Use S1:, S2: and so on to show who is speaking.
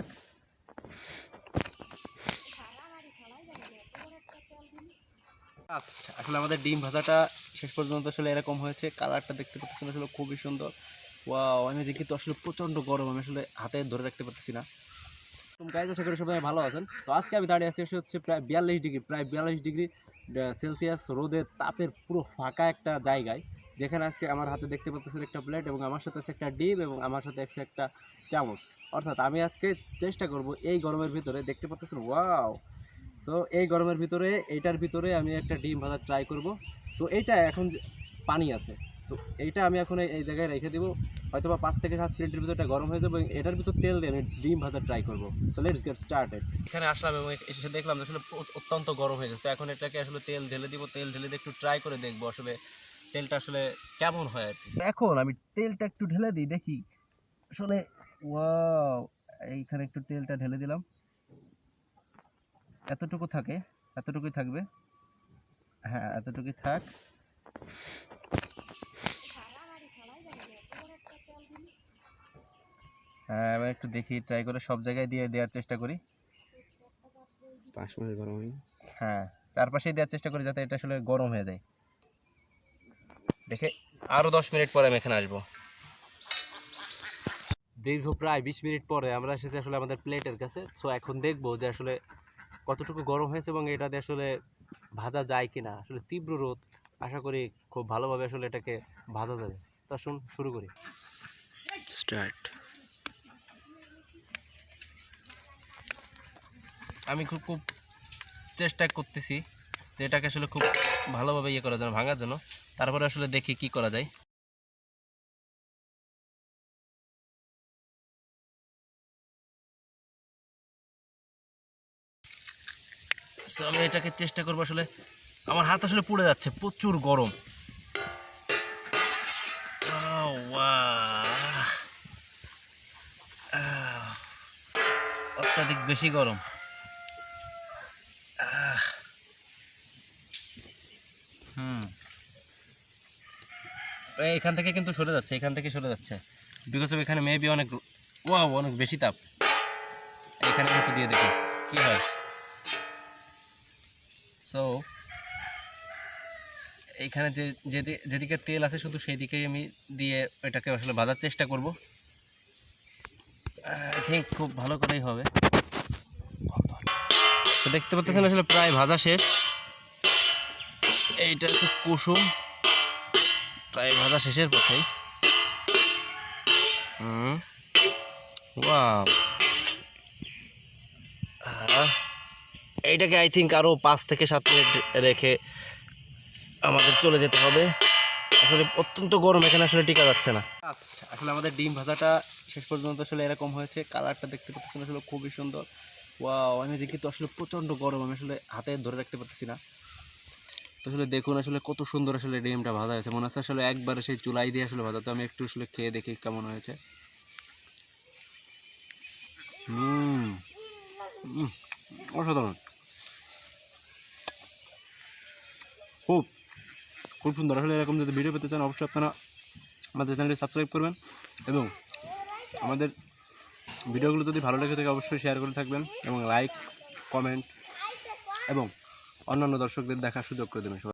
S1: থাক আসলে আমাদের ডিম ভাজাটা শেষ পর্যন্ত আসলে এরকম হয়েছে, কালারটা দেখতে পাচ্ছেন আসলে খুবই সুন্দর। ওয়াও আমি যে কিন্তু আসলে প্রচণ্ড গরম, আমি আসলে হাতে ধরে রাখতে পারতেছি না। গাইজ আশা করি সবাই ভালো আছেন। তো আজকে আমি দাঁড়িয়ে আছি হচ্ছে প্রায় বিয়াল্লিশ ডিগ্রি, প্রায় বিয়াল্লিশ ডিগ্রি সেলসিয়াস রোদের তাপের পুরো ফাঁকা একটা জায়গায়। যেখানে আজকে আমার হাতে দেখতে পাচ্ছেন একটা প্লেট এবং আমার সাথে আছে একটা ডিম এবং আমার সাথে আছে একটা চামচ। অর্থাৎ আমি আজকে চেষ্টা করব এই গরমের ভিতরে দেখতে পাচ্ছেন ওয়াও সো এই গরমের ভিতরে, এইটার ভিতরে আমি একটা ডিম ভাজা ট্রাই করব। তো এইটা এখন পানি আছে, তো এইটা আমি এখন এই- জায়গায় রেখে দিব। হয়তো বা পাঁচ থেকে সাত মিনিটের ভিতরে গরম হয়ে যাবে এটার ভিতর তেল দিয়ে আমি ডিম ভাজা ট্রাই করব। সো লেটস গেট স্টার্টেড এখানে আসলাম এবং এসে দেখলাম আসলে অত্যন্ত গরম হয়ে গেছে। তো এখন এটাকে আসলে তেল ঢেলে দিব, তেল ঢেলে দিয়ে একটু ট্রাই করে দেখব আসলে তেলটা আসলে কেমন হয় আর কি? এখন আমি তেলটা একটু ঢেলে দিই দেখি। আসলে ওয়াও এইখানে একটু তেলটা ঢেলে দিলাম। এতটুকু থাকে এতটুকুই থাকবে। হ্যাঁ এতটুকুই থাক। হ্যাঁ এবার একটু দেখি ট্রাই করে সব জায়গায় দিয়ে দেওয়ার চেষ্টা করি।
S2: পাঁচ গরম
S1: হ্যাঁ চারপাশেই দেওয়ার চেষ্টা করি যাতে এটা আসলে গরম হয়ে যায়। দেখে আরও দশ মিনিট পরে আমি এখানে আসব। দীর্ঘ প্রায় বিশ মিনিট পরে আমরা এসেছি আসলে আমাদের প্লেটের কাছে। সো এখন দেখব যে আসলে কতটুকু গরম হয়েছে এবং এটাতে আসলে ভাজা যায় কিনা। আসলে তীব্র রোদ আশা করি খুব ভালোভাবে আসলে এটাকে ভাজা যাবে। তো আসুন শুরু করি।
S2: স্টার্ট
S1: আমি খুব খুব চেষ্টা করতেছি যে এটাকে আসলে খুব ভালোভাবে ইয়ে করার জন্য ভাঙার জন্য। তারপরে আসলে দেখি কি করা যায়। আমি এটাকে চেষ্টা করব আসলে আমার হাত আসলে পুড়ে যাচ্ছে প্রচুর গরম। আহ, অত্যাধিক বেশি গরম আহ। হুম এই এখান থেকে কিন্তু সরে যাচ্ছে, এখান থেকে সরে যাচ্ছে। বিকজ অফ এখানে মেবি অনেক ওয়াও অনেক বেশি তাপ। এখানে একটু দিয়ে দেখি, কি হয়? সো এইখানে যে, যেদি- যেদিকে তেল আছে শুধু সেই দিকেই আমি দিয়ে এটাকে আসলে ভাজার চেষ্টা করব। আই থিঙ্ক খুব ভালো করেই হবে। দেখতে পাচ্ছেন আসলে প্রায় ভাজা শেষ। এইটা হচ্ছে কুসুম। প্রায় ভাজা শেষের ওয়াও। এইটাকে আই থিঙ্ক আরও পাঁচ থেকে সাত মিনিট রেখে আমাদের চলে যেতে হবে। আসলে অত্যন্ত গরম, এখানে আসলে টিকা যাচ্ছে না। আসলে আমাদের ডিম ভাজাটা শেষ পর্যন্ত আসলে এরকম হয়েছে। কালারটা দেখতে পাচ্ছেন আসলে খুবই সুন্দর। ওয়াও আমি কিন্তু আসলে প্রচণ্ড গরম, আমি আসলে হাতে ধরে রাখতে পারতেছি না। তো আসলে দেখুন, আসলে কত সুন্দর আসলে ডিমটা ভাজা হয়েছে। মনে হচ্ছে আসলে একবারে সেই চুলাই দিয়ে আসলে ভাজা। তো আমি একটু আসলে খেয়ে দেখি কেমন হয়েছে। অসাধারণ। খুব খুব সুন্দর। আসলে এরকম যদি ভিডিও পেতে চান, অবশ্যই আপনারা আমাদের চ্যানেলটি সাবস্ক্রাইব করবেন এবং আমাদের ভিডিওগুলো যদি ভালো লেগে থাকে, অবশ্যই শেয়ার করে থাকবেন এবং লাইক কমেন্ট এবং অন্যান্য দর্শকদের দেখার সুযোগ করে দেবেন